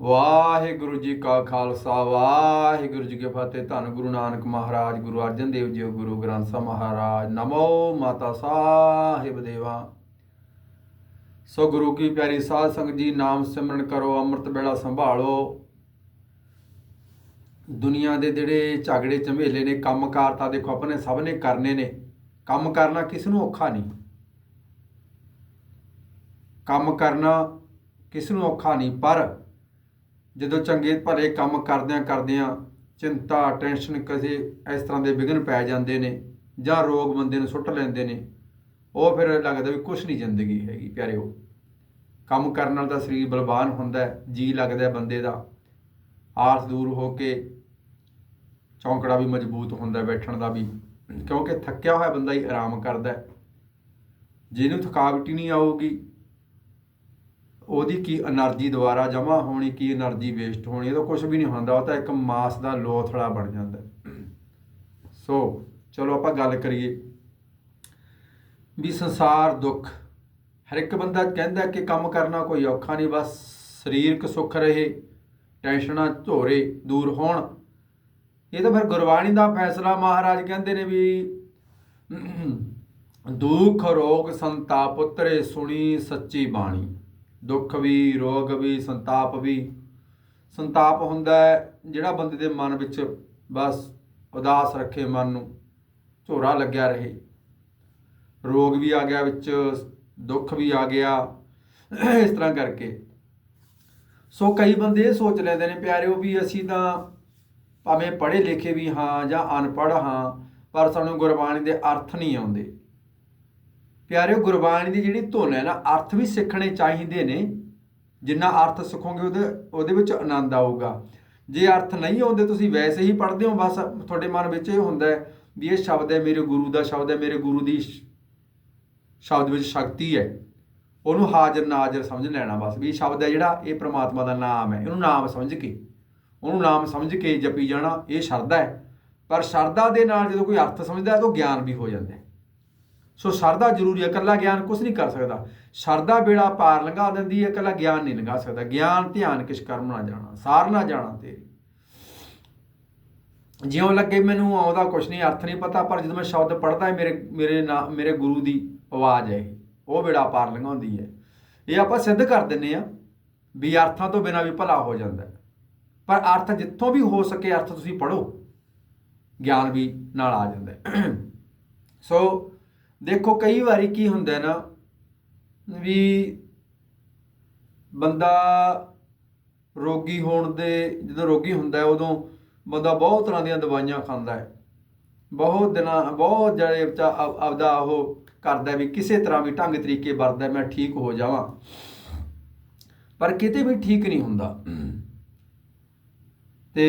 ਵਾਹਿਗੁਰੂ ਜੀ ਕਾ ਖਾਲਸਾ, ਵਾਹਿਗੁਰੂ ਜੀ ਕੀ ਫਤਿਹ। ਧੰਨ ਗੁਰੂ ਨਾਨਕ ਮਹਾਰਾਜ, ਗੁਰੂ ਅਰਜਨ ਦੇਵ ਜੀ, ਗੁਰੂ ਗ੍ਰੰਥ ਸਾਹਿਬ ਮਹਾਰਾਜ। ਨਮੋ ਮਾਤਾ ਸਾਹਿਬ ਦੇਵਾ। ਸੋ ਗੁਰੂ ਕੀ ਪਿਆਰੀ ਸਾਧ ਸੰਗਤ ਜੀ, ਨਾਮ ਸਿਮਰਨ ਕਰੋ, ਅੰਮ੍ਰਿਤ ਵੇਲਾ ਸੰਭਾਲੋ। ਦੁਨੀਆ ਦੇ ਜਿਹੜੇ ਝਗੜੇ ਝਮੇਲੇ ਨੇ, ਕੰਮਕਾਰ ਤਾਂ ਦੇਖੋ ਆਪਣੇ ਸਭ ਨੇ ਕਰਨੇ ਨੇ। ਕੰਮ ਕਰਨਾ ਕਿਸ ਨੂੰ ਔਖਾ ਨਹੀਂ। ਕੰਮ ਕਰਨਾ ਕਿਸ ਨੂੰ ਔਖਾ ਨਹੀਂ, ਪਰ ਜਦੋਂ ਚੰਗੇ ਭਲੇ ਕੰਮ ਕਰਦਿਆਂ ਕਰਦਿਆਂ ਚਿੰਤਾ ਟੈਨਸ਼ਨ ਕਿਸੇ ਇਸ ਤਰ੍ਹਾਂ ਦੇ ਵਿਘਨ ਪੈ ਜਾਂਦੇ ਨੇ ਜਾਂ ਰੋਗ ਬੰਦੇ ਨੂੰ ਸੁੱਟ ਲੈਂਦੇ ਨੇ, ਉਹ ਫਿਰ ਲੱਗਦਾ ਵੀ ਕੁਛ ਨਹੀਂ ਜ਼ਿੰਦਗੀ ਹੈਗੀ ਪਿਆਰਿਓ ਕੰਮ ਕਰਨ ਨਾਲ ਤਾਂ ਸਰੀਰ ਬਲਵਾਨ ਹੁੰਦਾ ਹੈ, ਜੀ ਲੱਗਦਾ ਹੈ ਬੰਦੇ ਦਾ। ਆਸ ਦੂਰ ਹੋ ਕੇ ਚੌਂਕੜਾ ਵੀ ਮਜ਼ਬੂਤ ਹੁੰਦਾ, ਬੈਠਣ ਦਾ ਵੀ, ਕਿਉਂਕਿ ਥੱਕਿਆ ਹੋਇਆ ਬੰਦਾ ਹੀ ਆਰਾਮ ਕਰਦਾ ਜਿਹਨੂੰ ਥਕਾਵਟ ਹੀ ਨਹੀਂ ਆਊਗੀ ਉਹਦੀ ਕੀ એનર્ਜੀ ਦੁਆਰਾ ਜਮਾ ਹੋਣੀ, ਕੀ એનર્ਜੀ ਵੇਸਟ ਹੋਣੀ ਇਹਦਾ ਕੁਝ ਵੀ ਨਹੀਂ ਹੁੰਦਾ, ਉਹ ਤਾਂ ਇੱਕ ਮਾਸ ਦਾ ਲੋਥੜਾ ਬਣ ਜਾਂਦਾ। ਸੋ ਚਲੋ ਆਪਾਂ ਗੱਲ ਕਰੀਏ ਵੀ ਸੰਸਾਰ ਦੁੱਖ। ਹਰ ਇੱਕ ਬੰਦਾ ਕਹਿੰਦਾ ਕਿ ਕੰਮ ਕਰਨਾ ਕੋਈ ਔਖਾ ਨਹੀਂ, ਬਸ ਸਰੀਰਕ ਸੁੱਖ ਰਹੇ, ਟੈਨਸ਼ਨਾਂ ਝੋਰੇ ਦੂਰ ਹੋਣ। ਇਹ ਤਾਂ ਫਿਰ ਗੁਰਬਾਣੀ ਦਾ ਫੈਸਲਾ ਮਹਾਰਾਜ ਕਹਿੰਦੇ ਨੇ ਵੀ ਦੁੱਖ, ਰੋਗ ਸੰਤਾ ਉਤਰੇ ਸੁਣੀ ਸੱਚੀ ਬਾਣੀ। ਦੁੱਖ ਵੀ, ਰੋਗ ਵੀ, ਸੰਤਾਪ ਵੀ। ਸੰਤਾਪ ਹੁੰਦਾ ਹੈ, ਜਿਹੜਾ ਬੰਦੇ ਦੇ ਮਨ ਵਿੱਚ ਬਸ ਉਦਾਸ ਰੱਖੇ, ਮਨ ਨੂੰ ਝੋਰਾ ਲੱਗਿਆ ਰਹੇ। ਰੋਗ ਵੀ ਆ ਗਿਆ ਵਿੱਚ, ਦੁੱਖ ਵੀ ਆ ਗਿਆ, ਇਸ ਤਰ੍ਹਾਂ ਕਰਕੇ। ਸੋ ਕਈ ਬੰਦੇ ਇਹ ਸੋਚ ਲੈਂਦੇ ਨੇ, ਪਿਆਰਿਓ ਵੀ ਅਸੀਂ ਤਾਂ ਭਾਵੇਂ ਪੜ੍ਹੇ ਲਿਖੇ ਵੀ ਹਾਂ ਜਾਂ ਅਨਪੜ੍ਹ ਹਾਂ, ਪਰ ਸਾਨੂੰ ਗੁਰਬਾਣੀ ਦੇ ਅਰਥ ਨਹੀਂ ਆਉਂਦੇ। ਪਿਆਰਿਓ, ਗੁਰਬਾਣੀ ਦੀ ਜਿਹੜੀ ਧੁਨ ਹੈ ਨਾ, ਅਰਥ ਵੀ ਸਿੱਖਣੇ ਚਾਹੀਦੇ ਨੇ। ਜਿੰਨਾ ਅਰਥ ਸਿੱਖੋਗੇ ਉਹਦੇ ਉਹਦੇ ਵਿੱਚ ਆਨੰਦ ਆਊਗਾ। ਜੇ ਅਰਥ ਨਹੀਂ ਆਉਂਦੇ, ਤੁਸੀਂ ਵੈਸੇ ਹੀ ਪੜ੍ਹਦੇ ਹੋ, ਬਸ ਤੁਹਾਡੇ ਮਨ ਵਿੱਚ ਇਹ ਹੁੰਦਾ ਹੈ ਵੀ ਇਹ ਸ਼ਬਦ ਹੈ ਮੇਰੇ ਗੁਰੂ ਦਾ ਸ਼ਬਦ ਹੈ, ਮੇਰੇ ਗੁਰੂ ਦੀ ਸ਼ਬਦ ਵਿੱਚ ਸ਼ਕਤੀ ਹੈ। ਉਹਨੂੰ ਹਾਜ਼ਰ ਨਾਜ਼ਰ ਸਮਝ ਲੈਣਾ ਬਸ, ਵੀ ਇਹ ਸ਼ਬਦ ਹੈ ਜਿਹੜਾ ਇਹ ਪ੍ਰਮਾਤਮਾ ਦਾ ਨਾਮ ਹੈ। ਇਹਨੂੰ ਨਾਮ ਸਮਝ ਕੇ, ਉਹਨੂੰ ਨਾਮ ਸਮਝ ਕੇ ਜਪੀ ਜਾਣਾ, ਇਹ ਸ਼ਰਧਾ ਹੈ। ਪਰ ਸ਼ਰਧਾ ਦੇ ਨਾਲ ਜਦੋਂ ਕੋਈ ਅਰਥ ਸਮਝਦਾ ਹੈ, ਤਾਂ ਗਿਆਨ ਵੀ ਹੋ ਜਾਂਦਾ ਹੈ। ਸੋ ਸ਼ਰਧਾ ਜ਼ਰੂਰੀ ਹੈ, ਇਕੱਲਾ ਗਿਆਨ ਕੁਝ ਨਹੀਂ ਕਰ ਸਕਦਾ। ਸ਼ਰਧਾ ਬੇੜਾ ਪਾਰ ਲੰਘਾ ਦਿੰਦੀ ਹੈ, ਇਕੱਲਾ ਗਿਆਨ ਨਹੀਂ ਲੰਘਾ ਸਕਦਾ। ਗਿਆਨ, ਧਿਆਨ ਕਿਛ ਕਰਮ ਨਾ ਜਾਣਾ ਸਾਰ ਨਾ ਜਾਣਾ ਤੇਰੀ। ਜਿਉਂ ਲੱਗੇ ਮੈਨੂੰ ਆਉਂਦਾ ਕੁਛ ਨਹੀਂ, ਅਰਥ ਨਹੀਂ ਪਤਾ, ਪਰ ਜਦੋਂ ਮੈਂ ਸ਼ਬਦ ਪੜ੍ਹਦਾ ਮੇਰੇ ਮੇਰੇ ਨਾ, ਮੇਰੇ ਗੁਰੂ ਦੀ ਆਵਾਜ਼ ਹੈ ਉਹ ਬੇੜਾ ਪਾਰ ਲੰਘਾਉਂਦੀ ਹੈ। ਇਹ ਆਪਾਂ ਸਿੱਧ ਕਰ ਦਿੰਨੇ ਆ ਵੀ ਅਰਥਾਂ ਤੋਂ ਬਿਨਾਂ ਵੀ ਭਲਾ ਹੋ ਜਾਂਦਾ ਪਰ ਅਰਥ ਜਿੱਥੋਂ ਵੀ ਹੋ ਸਕੇ, ਅਰਥ ਤੁਸੀਂ ਪੜੋ ਗਿਆਨ ਵੀ ਨਾਲ ਆ ਜਾਂਦਾ ਸੋ ਦੇਖੋ ਕਈ ਵਾਰੀ ਕੀ ਹੁੰਦਾ ਨਾ ਵੀ ਬੰਦਾ ਰੋਗੀ ਹੋਣ ਦੇ ਜਦੋਂ ਰੋਗੀ ਹੁੰਦਾ ਉਦੋਂ ਬੰਦਾ ਬਹੁਤ ਤਰ੍ਹਾਂ ਦੀਆਂ ਦਵਾਈਆਂ ਖਾਂਦਾ ਹੈ। ਬਹੁਤ ਦਿਨਾਂ ਬਹੁਤ ਜਿਹੜੇ ਆਪਦਾ ਉਹ ਕਰਦਾ ਵੀ ਕਿਸੇ ਤਰ੍ਹਾਂ ਵੀ ਢੰਗ ਤਰੀਕੇ ਵਰਤਦਾ ਹੈ, ਮੈਂ ਠੀਕ ਹੋ ਜਾਵਾਂ। ਪਰ ਕਿਤੇ ਵੀ ਠੀਕ ਨਹੀਂ ਹੁੰਦਾ। ਤੇ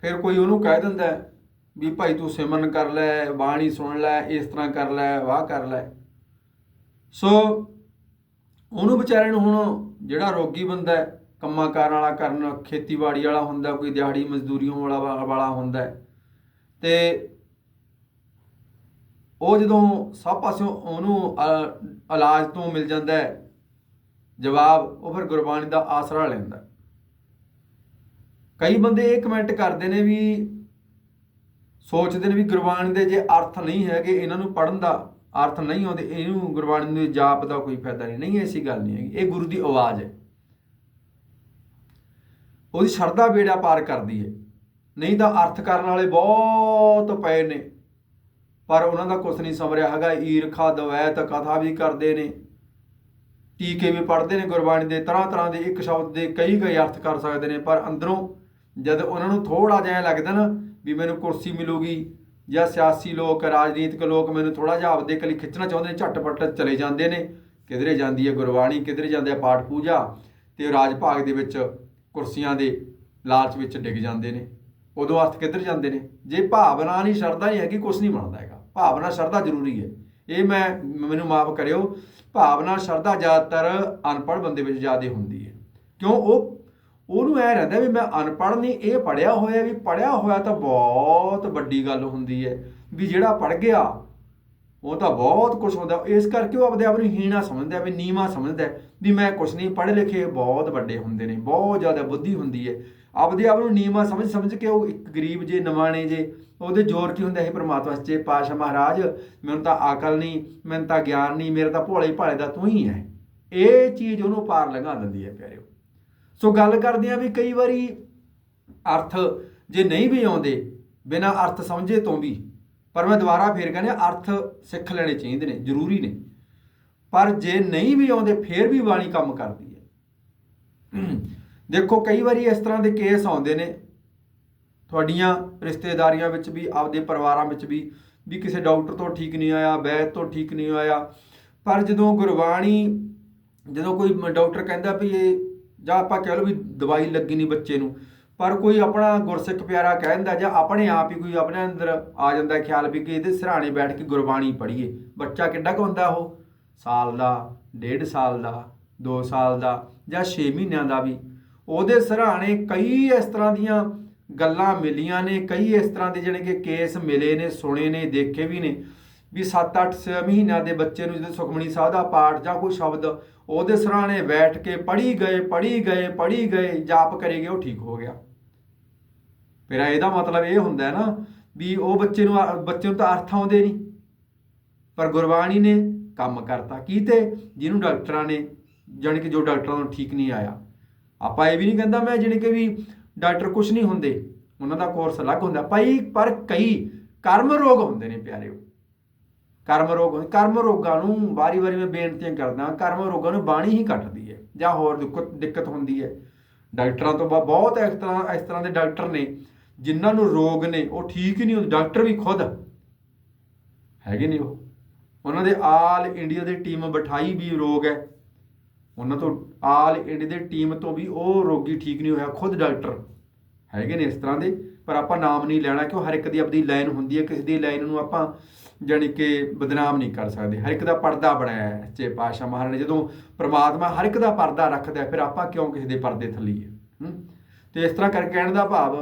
ਫਿਰ ਕੋਈ ਉਹਨੂੰ ਕਹਿ ਦਿੰਦਾ ਵੀ ਭਾਈ ਤੂੰ ਸਿਮਰਨ ਕਰ ਲੈ, ਬਾਣੀ ਸੁਣ ਲੈ, ਇਸ ਤਰ੍ਹਾਂ ਕਰ ਲੈ, ਵਾਹ ਕਰ ਲੈ। ਸੋ ਉਹਨੂੰ ਵਿਚਾਰੇ ਨੂੰ ਹੁਣ ਜਿਹੜਾ ਰੋਗੀ ਬੰਦਾ ਹੈ ਕੰਮਾਂ ਕਾਰਾਂ ਵਾਲਾ ਕਰਨ, ਖੇਤੀਬਾੜੀ ਵਾਲਾ ਹੁੰਦਾ, ਕੋਈ ਦਿਹਾੜੀ ਮਜ਼ਦੂਰੀ ਵਾਲਾ ਵਾਲਾ ਹੁੰਦਾ ਹੈ, ਤੇ ਉਹ ਜਦੋਂ ਸਭ ਪਾਸਿਓਂ ਉਹਨੂੰ ਇਲਾਜ ਤੋਂ ਮਿਲ ਜਾਂਦਾ ਹੈ, ਜਵਾਬ, ਉਹ ਫਿਰ ਗੁਰਬਾਣੀ ਦਾ ਆਸਰਾ ਲੈਂਦਾ ਕਈ ਬੰਦੇ ਇਹ ਕਮੈਂਟ ਕਰਦੇ ਨੇ ਵੀ ਸੋਚਦੇ ਨੇ ਵੀ ਗੁਰਬਾਣੀ ਦੇ ਜੇ ਅਰਥ ਨਹੀਂ ਹੈਗੇ, ਇਹਨਾਂ ਨੂੰ ਪੜਨ ਦਾ ਅਰਥ ਨਹੀਂ ਆਉਂਦੇ, ਇਹਨੂੰ ਗੁਰਬਾਣੀ ਦੇ ਜਾਪ ਦਾ ਕੋਈ ਫਾਇਦਾ ਨਹੀਂ ਨਹੀਂ ਐਸੀ ਗੱਲ ਨਹੀਂ ਹੈਗੀ, ਇਹ ਗੁਰੂ ਦੀ ਆਵਾਜ਼ ਹੈ। ਉਹਦੀ ਸ਼ਰਧਾ ਬੇੜਾ ਪਾਰ ਕਰਦੀ ਹੈ। ਨਹੀਂ ਤਾਂ ਅਰਥ ਕਰਨ ਵਾਲੇ ਬਹੁਤ ਪਏ ਨੇ, ਪਰ ਉਹਨਾਂ ਦਾ ਕੁਝ ਨਹੀਂ ਸਮਰਿਆ ਹੈਗਾ। ਈਰਖਾ, ਦਵੈਤ ਕਥਾ ਵੀ ਕਰਦੇ ਨੇ। ਟੀਕੇ ਵੀ ਪੜ੍ਹਦੇ ਨੇ ਗੁਰਬਾਣੀ ਦੇ, ਤਰ੍ਹਾਂ ਤਰ੍ਹਾਂ ਦੇ ਇੱਕ ਸ਼ਬਦ ਦੇ ਕਈ ਕਈ ਅਰਥ ਕਰ ਸਕਦੇ ਨੇ, ਪਰ ਅੰਦਰੋਂ ਜਦ ਉਹਨਾਂ ਨੂੰ ਥੋੜਾ ਜਿਹਾ ਲੱਗਦਾ ਨਾ ਵੀ ਮੈਨੂੰ ਕੁਰਸੀ ਮਿਲੂਗੀ ਜਾਂ ਸਿਆਸੀ ਲੋਕ, ਰਾਜਨੀਤਿਕ ਲੋਕ ਮੈਨੂੰ ਥੋੜਾ ਜਿਹਾ ਆਪਦੇ ਕਲੀ ਖਿੱਚਣਾ ਚਾਹੁੰਦੇ ਨੇ, ਝਟਪਟ ਚਲੇ ਜਾਂਦੇ ਨੇ। ਕਿਧਰੇ ਜਾਂਦੀ ਹੈ ਗੁਰਬਾਣੀ, ਕਿਧਰੇ ਜਾਂਦੇ ਆ ਪਾਠ ਪੂਜਾ ਤੇ ਰਾਜ ਭਾਗ ਦੇ ਵਿੱਚ ਕੁਰਸੀਆਂ ਦੇ ਲਾਲਚ ਵਿੱਚ ਡਿੱਗ ਜਾਂਦੇ ਨੇ। ਉਦੋਂ ਅਰਥ ਕਿੱਧਰ ਜਾਂਦੇ ਨੇ? ਜੇ ਭਾਵਨਾ ਨਹੀਂ, ਸ਼ਰਧਾ ਨਹੀਂ ਹੈਗੀ ਕੁਝ ਨਹੀਂ ਬਣਦਾ ਹੈਗਾ। ਭਾਵਨਾ, ਸ਼ਰਧਾ ਜ਼ਰੂਰੀ ਹੈ। ਇਹ ਮੈਂ, ਮੈਨੂੰ ਮਾਫ ਕਰਿਓ। ਭਾਵਨਾ, ਸ਼ਰਧਾ ਜ਼ਿਆਦਾਤਰ ਅਨਪੜ੍ਹ ਬੰਦੇ ਵਿੱਚ ਜ਼ਿਆਦਾ ਹੁੰਦੀ ਹੈ। ਕਿਉਂ? ਉਹ ਉਹਨੂੰ ਐ ਰਹਿੰਦਾ ਵੀ ਮੈਂ ਅਨਪੜ੍ਹ ਨਹੀਂ, ਇਹ ਪੜਿਆ ਹੋਇਆ ਵੀ ਪੜਿਆ ਹੋਇਆ ਤਾਂ ਬਹੁਤ ਵੱਡੀ ਗੱਲ ਹੁੰਦੀ ਹੈ ਵੀ ਜਿਹੜਾ ਪੜ ਗਿਆ, ਉਹ ਤਾਂ ਬਹੁਤ ਕੁਝ ਹੁੰਦਾ। ਇਸ ਕਰਕੇ ਉਹ ਆਪਦੇ ਆਪ ਨੂੰ ਹੀਣਾ ਸਮਝਦਾ ਵੀ ਨੀਵਾ ਸਮਝਦਾ ਵੀ ਮੈਂ ਕੁਝ ਨਹੀਂ, ਪੜ੍ਹੇ ਲਿਖੇ ਬਹੁਤ ਵੱਡੇ ਹੁੰਦੇ ਨੇ, ਬਹੁਤ ਜ਼ਿਆਦਾ ਬੁੱਧੀ ਹੁੰਦੀ ਹੈ। ਆਪਦੇ ਆਪ ਨੂੰ ਨੀਵਾ ਸਮਝ ਸਮਝ ਕੇ ਉਹ ਇੱਕ ਗਰੀਬ ਜੇ, ਨਵਾਣੇ ਜੇ, ਉਹਦੇ ਜ਼ੋਰ ਕੀ ਹੁੰਦਾ, ਹੈ ਪ੍ਰਮਾਤਮਾ ਸੱਚੇ ਪਾਤਸ਼ਾਹ ਮਹਾਰਾਜ, ਮੈਨੂੰ ਤਾਂ ਅਕਲ ਨਹੀਂ, ਮੈਨੂੰ ਤਾਂ ਗਿਆਨ ਨਹੀਂ, ਮੇਰੇ ਤਾਂ ਭੋਲੇ ਭਾਲੇ ਦਾ ਤੂੰ ਹੀ ਹੈ। ਇਹ ਚੀਜ਼ ਉਹਨੂੰ ਪਾਰ ਲੰਘਾ ਦਿੰਦੀ ਹੈ, ਪਿਆਰਿਓ। ਸੋ ਗੱਲ ਕਰਦੇ ਆ ਵੀ ਕਈ ਵਾਰੀ ਅਰਥ ਜੇ ਨਹੀਂ ਵੀ ਆਉਂਦੇ, ਬਿਨਾ ਅਰਥ ਸਮਝੇ ਤੋਂ ਵੀ, ਪਰ ਮੈਂ ਦੁਬਾਰਾ ਫੇਰ ਕਹਿੰਦਾ ਅਰਥ ਸਿੱਖ ਲੈਣੇ ਚਾਹੀਦੇ ਨੇ, ਜ਼ਰੂਰੀ ਨੇ। ਪਰ ਜੇ ਨਹੀਂ ਵੀ ਆਉਂਦੇ, ਫੇਰ ਵੀ ਬਾਣੀ ਕੰਮ ਕਰਦੀ ਹੈ। ਦੇਖੋ, ਕਈ ਵਾਰੀ ਇਸ ਤਰ੍ਹਾਂ ਦੇ ਕੇਸ ਆਉਂਦੇ ਨੇ, ਤੁਹਾਡੀਆਂ ਰਿਸ਼ਤੇਦਾਰੀਆਂ ਵਿੱਚ ਵੀ, ਆਪਦੇ ਪਰਿਵਾਰਾਂ ਵਿੱਚ ਵੀ ਵੀ ਕਿਸੇ ਡਾਕਟਰ ਤੋਂ ਠੀਕ ਨਹੀਂ ਆਇਆ, ਵੈਦ ਤੋਂ ਠੀਕ ਨਹੀਂ ਆਇਆ। ਪਰ ਜਦੋਂ ਗੁਰਬਾਣੀ, ਜਦੋਂ ਕੋਈ ਡਾਕਟਰ ਕਹਿੰਦਾ ਵੀ ਇਹ ਜਾਂ ਆਪਾਂ ਕਹਿ ਲਓ ਵੀ ਦਵਾਈ ਲੱਗੀ ਨਹੀਂ ਬੱਚੇ ਨੂੰ, ਪਰ ਕੋਈ ਆਪਣਾ ਗੁਰਸਿੱਖ ਪਿਆਰਾ ਕਹਿ ਦਿੰਦਾ ਜਾਂ ਆਪਣੇ ਆਪ ਹੀ ਕੋਈ ਆਪਣੇ ਅੰਦਰ ਆ ਜਾਂਦਾ ਖਿਆਲ ਵੀ ਕਿ ਇਹਦੇ ਸਿਰਹਾਣੇ ਬੈਠ ਕੇ ਗੁਰਬਾਣੀ ਪੜ੍ਹੀਏ। ਬੱਚਾ ਕਿੱਡਾ ਕੁ ਹੁੰਦਾ ਉਹ? ਸਾਲ ਦਾ, ਡੇਢ ਸਾਲ ਦਾ 2 ਸਾਲ ਦਾ ਜਾਂ 6 ਮਹੀਨਿਆਂ ਦਾ ਵੀ। ਉਹਦੇ ਸਿਰਹਾਣੇ ਕਈ ਇਸ ਤਰ੍ਹਾਂ ਦੀਆਂ ਗੱਲਾਂ ਮਿਲੀਆਂ ਨੇ, ਕਈ ਇਸ ਤਰ੍ਹਾਂ ਦੇ ਜਿਹੜੇ ਕਿ ਕੇਸ ਮਿਲੇ ਨੇ, ਸੁਣੇ ਨੇ, ਦੇਖੇ ਵੀ ਨੇ। ਵੀ 7-8 ਮਹੀਨਿਆਂ ਦੇ ਬੱਚੇ ਨੂੰ ਜਦੋਂ ਸੁਖਮਣੀ ਸਾਹਿਬ ਦਾ ਪਾਠ ਜਾਂ ਕੋਈ ਸ਼ਬਦ ਉਹਦੇ ਸਰਾਣੇ ਬੈਠ ਕੇ ਪੜ੍ਹੀ ਗਏ ਪੜ੍ਹੀ ਗਏ ਪੜ੍ਹੀ ਗਏ, ਜਾਪ ਕਰੇ ਗਏ ਉਹ ਠੀਕ ਹੋ ਗਿਆ। ਫਿਰ ਇਹਦਾ ਮਤਲਬ ਇਹ ਹੁੰਦਾ ਹੈ ਨਾ ਵੀ ਉਹ ਬੱਚੇ ਨੂੰ ਬੱਚੇ ਨੂੰ ਤਾਂ ਅਰਥ ਆਉਂਦੇ ਨਹੀਂ। ਪਰ ਗੁਰਬਾਣੀ ਨੇ ਕੰਮ ਕਰਤਾ। ਕੀਤੇ ਜਿਹਨੂੰ ਡਾਕਟਰਾਂ ਨੇ, ਜਾਣੀ ਕਿ ਜੋ ਡਾਕਟਰਾਂ ਨੂੰ ਠੀਕ ਨਹੀਂ ਆਇਆ। ਆਪਾਂ ਇਹ ਵੀ ਨਹੀਂ ਕਹਿੰਦਾ ਮੈਂ, ਜਾਣੀ ਕਿ ਵੀ ਡਾਕਟਰ ਕੁਝ ਨਹੀਂ ਹੁੰਦੇ। ਉਹਨਾਂ ਦਾ ਕੋਰਸ ਅਲੱਗ ਹੁੰਦਾ। ਭਾਈ, ਪਰ ਕਈ ਕਰਮ ਰੋਗ ਹੁੰਦੇ ਨੇ ਪਿਆਰਿਓ। ਕਰਮ ਰੋਗ ਕਰਮ ਰੋਗਾਂ ਨੂੰ ਵਾਰੀ-ਵਾਰੀ ਮੈਂ ਬੇਨਤੀਆਂ ਕਰਦਾ, ਕਰਮ ਰੋਗਾਂ ਨੂੰ ਬਾਣੀ ਹੀ ਕੱਟਦੀ ਹੈ, ਜਾਂ ਹੋਰ ਦਿੱਕਤ ਦਿੱਕਤ ਹੁੰਦੀ ਹੈ। ਡਾਕਟਰਾਂ ਤੋਂ ਬਾ- ਬਹੁਤ ਇਸ ਤਰ੍ਹਾਂ ਇਸ ਤਰ੍ਹਾਂ ਦੇ ਡਾਕਟਰ ਨੇ, ਜਿਨ੍ਹਾਂ ਨੂੰ ਰੋਗ ਨੇ, ਉਹ ਠੀਕ ਹੀ ਨਹੀਂ ਹੁੰਦੇ। ਡਾਕਟਰ ਵੀ ਖੁਦ ਹੈਗੇ ਨੇ ਉਹ। ਉਹਨਾਂ ਦੇ ਆਲ ਇੰਡੀਆ ਦੀ ਟੀਮ ਬਿਠਾਈ ਵੀ ਰੋਗ ਹੈ। ਉਹਨਾਂ ਤੋਂ ਆਲ ਇੰਡੀਆ ਦੀ ਟੀਮ ਤੋਂ ਵੀ ਉਹ ਰੋਗੀ ਠੀਕ ਨਹੀਂ ਹੋਇਆ। ਖੁਦ ਡਾਕਟਰ ਹੈਗੇ ਨੇ ਇਸ ਤਰ੍ਹਾਂ ਦੇ, ਪਰ ਆਪਾਂ ਨਾਮ ਨਹੀਂ ਲੈਣਾ, ਕਿਉਂ? ਹਰ ਇੱਕ ਦੀ ਆਪਣੀ ਲਾਈਨ ਹੁੰਦੀ ਹੈ। ਕਿਸੇ ਦੀ ਲਾਈਨ ਨੂੰ ਆਪਾਂ ਜਾਣੀ ਕਿ ਬਦਨਾਮ ਨਹੀਂ ਕਰ ਸਕਦੇ। ਹਰ ਇੱਕ ਦਾ ਪਰਦਾ ਬਣਾਇਆ ਹੈ ਸੱਚੇ ਪਾਤਸ਼ਾਹ ਮਹਾਰਾਜ ਨੇ। ਜਦੋਂ ਪ੍ਰਮਾਤਮਾ ਹਰ ਇੱਕ ਦਾ ਪਰਦਾ ਰੱਖਦਾ ਫਿਰ ਆਪਾਂ ਕਿਉਂ ਕਿਸੇ ਦੇ ਪਰਦੇ ਥੱਲੀਏ ਹੂੰ? ਤੇ ਇਸ ਤਰ੍ਹਾਂ ਕਰਕੇ ਕਹਿਣ ਦਾ ਭਾਵ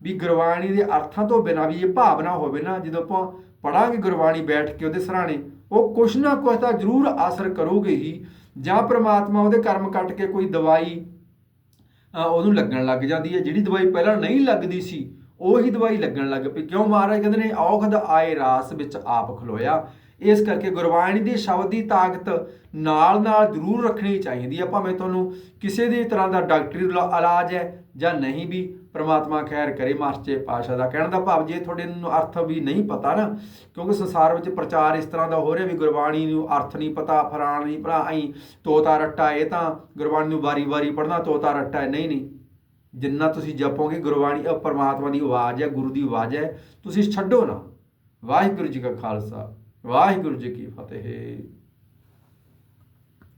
ਵੀ ਗੁਰਬਾਣੀ ਦੇ ਅਰਥਾਂ ਤੋਂ ਬਿਨਾਂ ਵੀ ਇਹ ਭਾਵਨਾ ਹੋਵੇ ਨਾ, ਜਦੋਂ ਆਪਾਂ ਪੜਾਂਗੇ ਗੁਰਬਾਣੀ ਬੈਠ ਕੇ ਉਹਦੇ ਸਰਾਣੇ, ਉਹ ਕੁਛ ਨਾ ਕੁਛ ਤਾਂ ਜ਼ਰੂਰ ਅਸਰ ਕਰੂਗੀ ਹੀ। ਜਾਂ ਪ੍ਰਮਾਤਮਾ ਉਹਦੇ ਕਰਮ ਕੱਟ ਕੇ ਕੋਈ ਦਵਾਈ ਉਹਨੂੰ ਲੱਗਣ ਲੱਗ ਜਾਂਦੀ ਹੈ। ਜਿਹੜੀ ਦਵਾਈ ਪਹਿਲਾਂ ਨਹੀਂ ਲੱਗਦੀ ਸੀ ਉਹੀ ਦਵਾਈ ਲੱਗਣ ਲੱਗ ਪਈ। ਕਿਉਂ ਮਹਾਰਾਜ? ਕਹਿੰਦੇ ਨੇ ਔਖਦ ਆਏ ਰਾਸ ਵਿੱਚ ਆਪ ਖਲੋਇਆ। ਇਸ ਕਰਕੇ ਗੁਰਬਾਣੀ ਦੇ ਸ਼ਬਦ ਦੀ ਤਾਕਤ ਨਾਲ ਨਾਲ ਜ਼ਰੂਰ ਰੱਖਣੀ ਚਾਹੀਦੀ ਹੈ ਭਾਵੇਂ ਤੁਹਾਨੂੰ ਕਿਸੇ ਵੀ ਤਰ੍ਹਾਂ ਦਾ ਡਾਕਟਰੀ ਇਲਾਜ ਹੈ ਜਾਂ ਨਹੀਂ ਵੀ, ਪ੍ਰਮਾਤਮਾ ਖੈਰ ਕਰੇ ਮਾਸਟਰ ਪਾਸ਼ਾ ਦਾ। ਕਹਿਣ ਦਾ ਭਾਵ ਜੇ ਤੁਹਾਡੇ ਨੂੰ ਅਰਥ ਵੀ ਨਹੀਂ ਪਤਾ ਨਾ, ਕਿਉਂਕਿ ਸੰਸਾਰ ਵਿੱਚ ਪ੍ਰਚਾਰ ਇਸ ਤਰ੍ਹਾਂ ਦਾ ਹੋ ਰਿਹਾ ਵੀ ਗੁਰਬਾਣੀ ਨੂੰ ਅਰਥ ਨਹੀਂ ਪਤਾ, ਫਰਾਣ ਨਹੀਂ, ਭਰਾ ਐਂ ਤੋਤਾ ਰੱਟਾ, ਇਹ ਤਾਂ ਗੁਰਬਾਣੀ ਨੂੰ ਵਾਰੀ-ਵਾਰੀ ਪੜ੍ਹਨਾ, ਤੋਤਾ ਰੱਟਾ ਨਹੀਂ ਨਹੀਂ। ਜਿੰਨਾ ਤੁਸੀਂ ਜਪੋਗੇ ਗੁਰਬਾਣੀ ਇਹ ਪਰਮਾਤਮਾ ਦੀ ਆਵਾਜ਼ ਹੈ ਗੁਰੂ ਦੀ ਆਵਾਜ਼ ਹੈ ਤੁਸੀਂ ਛੱਡੋ ਨਾ। ਵਾਹਿਗੁਰੂ ਜੀ ਕਾ ਖਾਲਸਾ, ਵਾਹਿਗੁਰੂ ਜੀ ਕੀ ਫਤਿਹ।